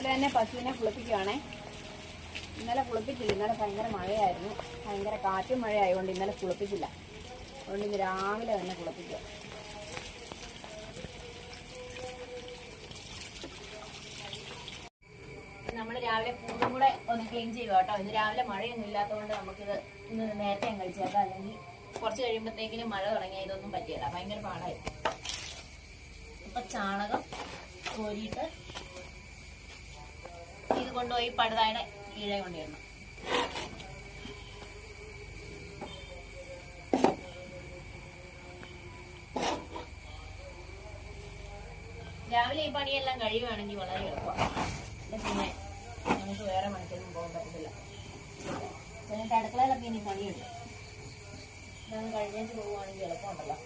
രാവിലെ തന്നെ പശുവിനെ കുളിപ്പിക്കുവാണേ. ഇന്നലെ കുളിപ്പിച്ചില്ല. ഇന്നലെ ഭയങ്കര മഴയായിരുന്നു. ഭയങ്കര കാറ്റും മഴയായതുകൊണ്ട് ഇന്നലെ കുളിപ്പിച്ചില്ല. അതുകൊണ്ട് ഇന്ന് രാവിലെ തന്നെ കുളിപ്പിക്കുക നമ്മൾ രാവിലെ പൂവും കൂടെ ഒന്ന് ക്ലീൻ ചെയ്യുക കേട്ടോ. ഇന്ന് രാവിലെ മഴയൊന്നും ഇല്ലാത്തതുകൊണ്ട് നമുക്കിത് ഇന്ന് നേരത്തെ ഞാൻ കഴിച്ചേക്കാം അല്ലെങ്കിൽ കുറച്ച് കഴിയുമ്പോഴത്തേക്കിനും മഴ തുടങ്ങിയാൽ ഇതൊന്നും പറ്റിയല്ല ഭയങ്കര പാടായി. ഇപ്പൊ ചാണകം കോരിയിട്ട് ഇത് കൊണ്ടുപോയി പടുതായുടെ കീഴെ കൊണ്ടുവരണം രാവിലെ ഈ പണിയെല്ലാം കഴിയുവാണെങ്കിൽ വളരെ എളുപ്പമാണ് പിന്നെ നമുക്ക് വേറെ മണിക്കൊന്നും പോകാൻ പറ്റത്തില്ല. എന്നിട്ട് അടുക്കളയിലൊക്കെ ഇനി പണിയുണ്ട്. ഞാൻ കഴിഞ്ഞിട്ട് പോവുകയാണെങ്കിൽ എളുപ്പമുണ്ടല്ലോ.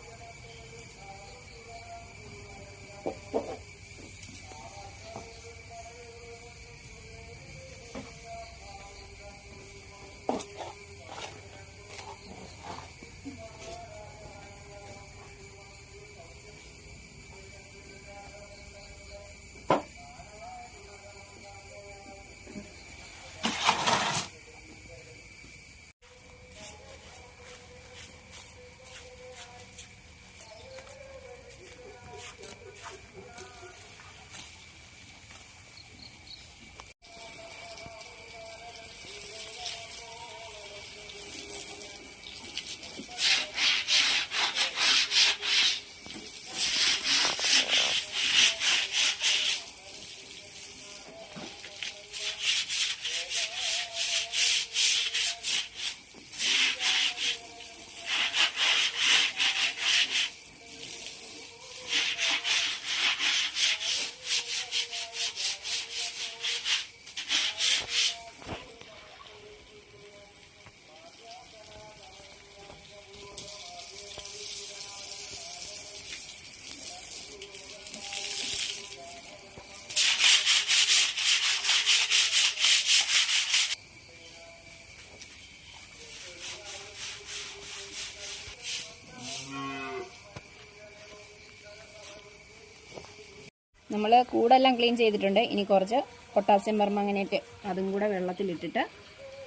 നമ്മൾ കൂടെല്ലാം ക്ലീൻ ചെയ്തിട്ടുണ്ട്. ഇനി കുറച്ച് പൊട്ടാസ്യം പെർമങ്ങനേറ്റ് അതും കൂടെ വെള്ളത്തിലിട്ടിട്ട്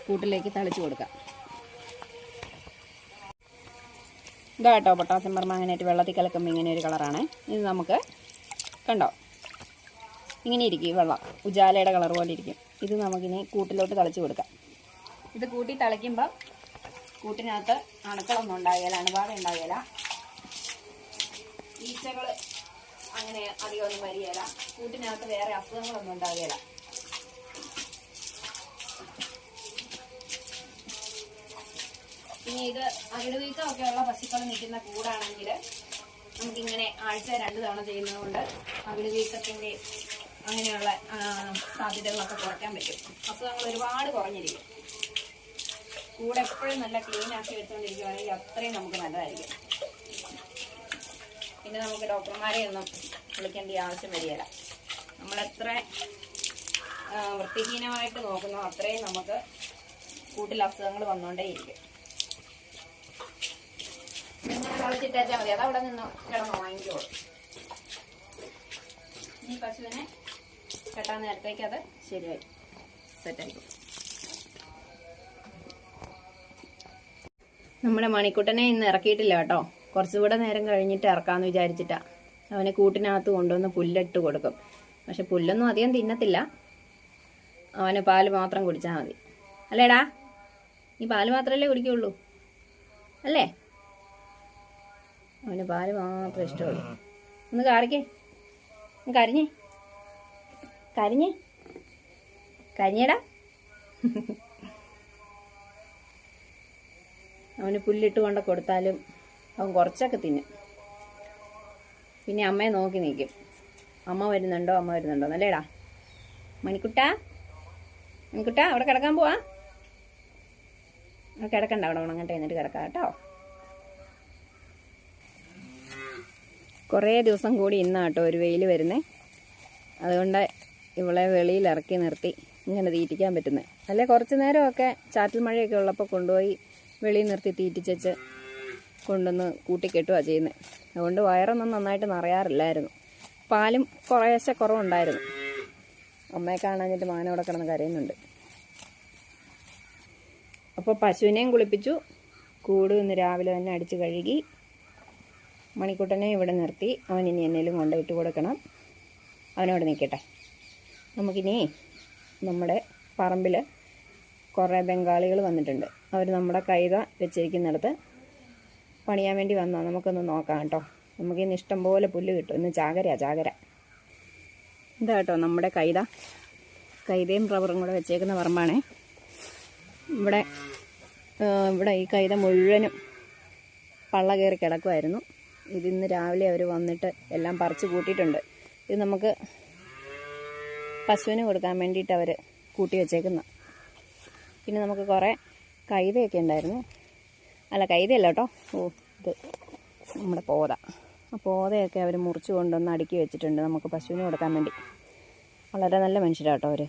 കൂട്ടിലേക്ക് തളിച്ചു കൊടുക്കാം. ഇതാ കേട്ടോ പൊട്ടാസ്യം പെർമങ്ങനേറ്റ് വെള്ളത്തിൽ കലക്കുമ്പോൾ ഇങ്ങനെ ഒരു കളറാണ്. ഇത് നമുക്ക് കണ്ടോ? ഇങ്ങനെ ഇരിക്കും വെള്ളം. ഉജാലയുടെ കളർ പോലെ ഇരിക്കും. ഇത് നമുക്കിനി കൂട്ടിലോട്ട് തളിച്ചു കൊടുക്കാം. ഇത് കൂട്ടി തളിക്കുമ്പോൾ കൂട്ടിനകത്ത് അണുക്കളൊന്നും ഉണ്ടാകില്ല അണുബാധ ഉണ്ടാകില്ല ഈച്ചകൾ അങ്ങനെ അധികമൊന്നും വരികയില്ല കൂട്ടിനകത്ത് വേറെ അസുഖങ്ങളൊന്നും ഉണ്ടാകുകയില്ല പിന്നെ ഇത് അകിടുവീക്കമൊക്കെ ഉള്ള പശുക്കൾ നിൽക്കുന്ന കൂടാണെങ്കിൽ നമുക്കിങ്ങനെ ആഴ്ച രണ്ട് തവണ ചെയ്യുന്നതുകൊണ്ട് അകിടുവീക്കത്തിന്റെ അങ്ങനെയുള്ള സാധ്യതകളൊക്കെ കുറയ്ക്കാൻ പറ്റും. അസുഖങ്ങൾ ഒരുപാട് കുറഞ്ഞിരിക്കും. കൂടെ എപ്പോഴും നല്ല ക്ലീൻ ആക്കി വെച്ചുകൊണ്ടിരിക്കുകയാണെങ്കിൽ അത്രയും നമുക്ക് നല്ലതായിരിക്കും. പിന്നെ നമുക്ക് ഡോക്ടർമാരെ ഒന്നും വിളിക്കേണ്ട ആവശ്യം വരികയില്ല. നമ്മളെത്ര വൃത്തിഹീനമായിട്ട് നോക്കുന്നോ അത്രയും നമുക്ക് കൂട്ടിൽ അസുഖങ്ങൾ വന്നുകൊണ്ടേയിരിക്കും കളിച്ചിട്ടേച്ചാൽ മതി. അതവിടെ നിന്ന് കിടന്ന് വാങ്ങിക്കോളൂ ഈ പശുവിനെ കെട്ടാൻ നേരത്തേക്ക് അത് ശരിയായി സെറ്റായിക്കും നമ്മുടെ മണിക്കുട്ടനെ ഇന്ന് ഇറക്കിയിട്ടില്ല കേട്ടോ. കുറച്ചുകൂടെ നേരം കഴിഞ്ഞിട്ട് ഇറക്കാമെന്ന് വിചാരിച്ചിട്ടാണ് അവനെ കൂട്ടിനകത്ത് കൊണ്ടുവന്ന് പുല്ലിട്ട് കൊടുക്കും. പക്ഷെ പുല്ലൊന്നും അധികം തിന്നത്തില്ല. അവന് പാൽ മാത്രം കുടിച്ചാൽ മതി. അല്ലേടാ? നീ പാൽ മാത്രമല്ലേ കുടിക്കുള്ളൂ? അല്ലേ? അവന് പാൽ മാത്രം ഇഷ്ടമുള്ളൂ. ഒന്ന് കാറിക്കേ കരിഞ്ഞേ. കരിഞ്ഞേ. കരിഞ്ഞേടാ. അവന് പുല്ലിട്ട് കൊണ്ട് കൊടുത്താലും അവൻ കുറച്ചൊക്കെ തിന്നും. പിന്നെ അമ്മയെ നോക്കി നിൽക്കും. അമ്മ വരുന്നുണ്ടോ? അമ്മ വരുന്നുണ്ടോ? നല്ലേടാ. മണിക്കുട്ട? മണിക്കുട്ട അവിടെ കിടക്കാൻ പോവാ. കിടക്കണ്ട അവിടെ ഉണങ്ങട്ടെ എന്നിട്ട് കിടക്കാം കേട്ടോ. കുറേ ദിവസം കൂടി ഇന്നാട്ടോ ഒരു വെയിൽ വരുന്നേ. അതുകൊണ്ട് ഇവളെ വെളിയിൽ ഇറക്കി നിർത്തി. ഇങ്ങനെ തീറ്റിക്കാൻ പറ്റുന്നത് അല്ലെ കുറച്ച് നേരമൊക്കെ ചാറ്റൽ മഴയൊക്കെ ഉള്ളപ്പോൾ കൊണ്ടുപോയി വെളിയിൽ നിർത്തി തീറ്റിച്ചേച്ച് കൊണ്ടുവന്ന് കൂട്ടിക്കെട്ടുക ചെയ്യുന്നത് അതുകൊണ്ട് വയറൊന്നും നന്നായിട്ട് നിറയാറില്ലായിരുന്നു. പാലും കുറേശ്ശെ കുറവുണ്ടായിരുന്നു. അമ്മയെ കാണാഞ്ഞിട്ട് മാനവിടെ കിടന്ന് കരയുന്നുണ്ട്. അപ്പോൾ പശുവിനെയും കുളിപ്പിച്ചു. കൂട് ഇന്ന് രാവിലെ തന്നെ അടിച്ച് കഴുകി. മണിക്കുട്ടനെ ഇവിടെ നിർത്തി. അവൻ ഇനി എന്നേലും കൊണ്ടിട്ട് കൊടുക്കണം. അവനവിടെ നിൽക്കട്ടെ. നമുക്കിനി നമ്മുടെ പറമ്പിൽ കുറേ ബംഗാളികൾ വന്നിട്ടുണ്ട്. അവർ നമ്മുടെ കൈത വെച്ചിരിക്കുന്നിടത്ത് പണിയാൻ വേണ്ടി വന്നാൽ നമുക്കൊന്ന് നോക്കാം കേട്ടോ. നമുക്കിന്ന് ഇഷ്ടം പോലെ പുല്ല് കിട്ടും. ഇന്ന് ചാകരയാ ചാകര. ഇതാ കേട്ടോ നമ്മുടെ കൈത. കൈതയും റബ്ബറും കൂടെ വെച്ചേക്കുന്ന പറമ്പാണേ. ഇവിടെ ഇവിടെ ഈ കൈത മുഴുവനും പള്ള കയറി കിടക്കുമായിരുന്നു ഇതിന്ന് രാവിലെ അവർ വന്നിട്ട് എല്ലാം പറിച്ച് കൂട്ടിയിട്ടുണ്ട്. ഇത് നമുക്ക് പശുവിന് കൊടുക്കാൻ വേണ്ടിയിട്ട് അവർ കൂട്ടി വെച്ചേക്കുന്ന. പിന്നെ നമുക്ക് കുറേ കൈതയൊക്കെ ഉണ്ടായിരുന്നു. അല്ല കൈതയല്ല കേട്ടോ. ഓ ഇത് നമ്മുടെ പോത. ആ പോതയൊക്കെ അവർ മുറിച്ച് കൊണ്ടുവന്ന് അടുക്കി വെച്ചിട്ടുണ്ട് നമുക്ക് പശുവിന് കൊടുക്കാൻ വേണ്ടി. വളരെ നല്ല മനുഷ്യരാട്ടോ അവർ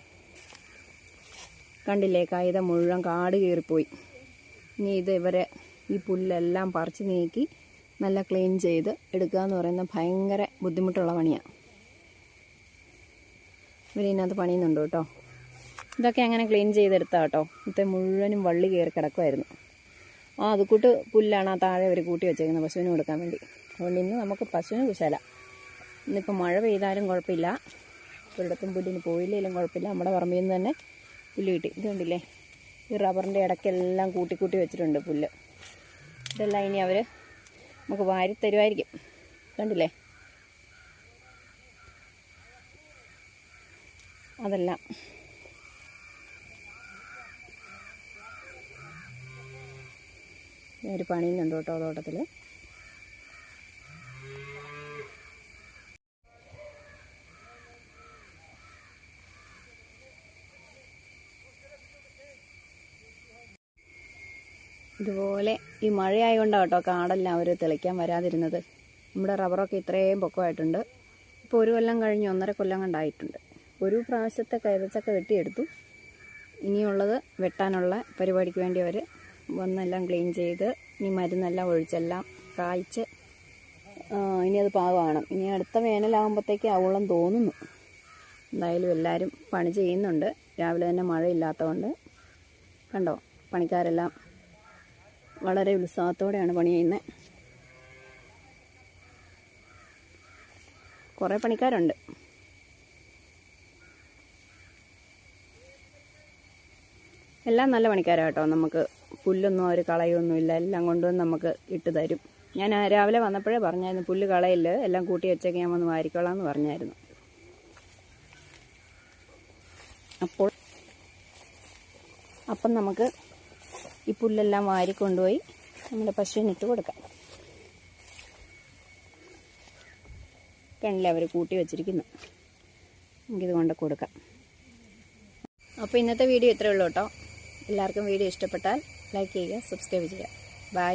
കണ്ടില്ലേ കൈത മുഴുവൻ കാട് കയറിപ്പോയി ഇനി ഇത് ഇവരെ ഈ പുല്ലെല്ലാം പറിച്ച് നീക്കി നല്ല ക്ലീൻ ചെയ്ത് എടുക്കുക എന്ന് പറയുന്നത് ഭയങ്കര ബുദ്ധിമുട്ടുള്ള പണിയാണ് ഇവരിതിനകത്ത് പണിയുന്നുണ്ട് കേട്ടോ. ഇതൊക്കെ അങ്ങനെ ക്ലീൻ ചെയ്തെടുത്താട്ടോ ഇത്തെ മുഴുവനും വള്ളി കയറി കിടക്കുമായിരുന്നു ആ അത് കൂട്ട് പുല്ലാണ് ആ താഴെ അവർ കൂട്ടി വെച്ചേക്കുന്നത് പശുവിന് കൊടുക്കാൻ വേണ്ടി. അതുകൊണ്ട് ഇന്ന് നമുക്ക് പശുവിന് കുശല. ഇന്നിപ്പോൾ മഴ പെയ്താലും കുഴപ്പമില്ല. ഒരിടത്തും പുല്ലിന് പോയില്ലെങ്കിലും കുഴപ്പമില്ല. നമ്മുടെ പറമ്പിൽ നിന്ന് തന്നെ പുല്ല് കിട്ടി. ഇത് കണ്ടില്ലേ? ഈ റബ്ബറിന്റെ ഇടയ്ക്കെല്ലാം കൂട്ടി കൂട്ടി വെച്ചിട്ടുണ്ട് പുല്ല്. ഇതെല്ലാം ഇനി അവർ നമുക്ക് വാരി തരുമായിരിക്കും കണ്ടില്ലേ? അതെല്ലാം. ഒരു പണിയുന്നുണ്ട് കേട്ടോ തോട്ടത്തിൽ. ഇതുപോലെ ഈ മഴയായതുകൊണ്ടാണ് കേട്ടോ കാടെല്ലാം അവർ തെളിക്കാൻ വരാതിരുന്നത്. നമ്മുടെ റബ്ബറൊക്കെ ഇത്രയും പൊക്കമായിട്ടുണ്ട്. ഇപ്പോൾ ഒരു കൊല്ലം കഴിഞ്ഞ് ഒന്നര കൊല്ലം കണ്ടായിട്ടുണ്ട്. ഒരു പ്രാവശ്യത്തെ കൈതച്ചക്ക വെട്ടിയെടുത്തു. ഇനിയുള്ളത് വെട്ടാനുള്ള പരിപാടിക്ക് വേണ്ടി അവർ വന്നെല്ലാം ക്ലീൻ ചെയ്ത് ഇനി മരുന്നെല്ലാം ഒഴിച്ചെല്ലാം കായ്ച്ച് ഇനി അത് പാകമാണ് ഇനി അടുത്ത വേനലാകുമ്പോഴത്തേക്ക് ആവോളം തോന്നുന്നു. എന്തായാലും എല്ലാവരും പണി ചെയ്യുന്നുണ്ട്. രാവിലെ തന്നെ മഴയില്ലാത്തതുകൊണ്ട് കണ്ടോ പണിക്കാരെല്ലാം വളരെ ഉത്സാഹത്തോടെയാണ് പണി ചെയ്യുന്നത്. കുറേ പണിക്കാരുണ്ട്. എല്ലാം നല്ല പണിക്കാരാണ് കേട്ടോ നമുക്ക്. പുല്ലൊന്നും അവർ കളയൊന്നുമില്ല. എല്ലാം കൊണ്ടുവന്ന് നമുക്ക് ഇട്ട് തരും. ഞാൻ രാവിലെ വന്നപ്പോഴേ പറഞ്ഞായിരുന്നു പുല്ല് കളയില്ല എല്ലാം കൂട്ടി വെച്ചേക്ക് ഞാൻ വന്ന് വാരിക്കോളാം എന്ന് പറഞ്ഞായിരുന്നു. അപ്പോൾ അപ്പം നമുക്ക് ഈ പുല്ലെല്ലാം വാരി കൊണ്ടുപോയി നമ്മുടെ പശുവിനിട്ട് കൊടുക്കാം. കണ്ടില്ലേ അവർ കൂട്ടി വെച്ചിരിക്കുന്നു. നമുക്കിത് കൊണ്ട് കൊടുക്കാം. അപ്പോൾ ഇന്നത്തെ വീഡിയോ ഇത്രയേ ഉള്ളൂ കേട്ടോ. എല്ലാവർക്കും വീഡിയോ ഇഷ്ടപ്പെട്ടാൽ ലൈക്ക് ചെയ്യുക സബ്സ്ക്രൈബ് ചെയ്യുക ബൈ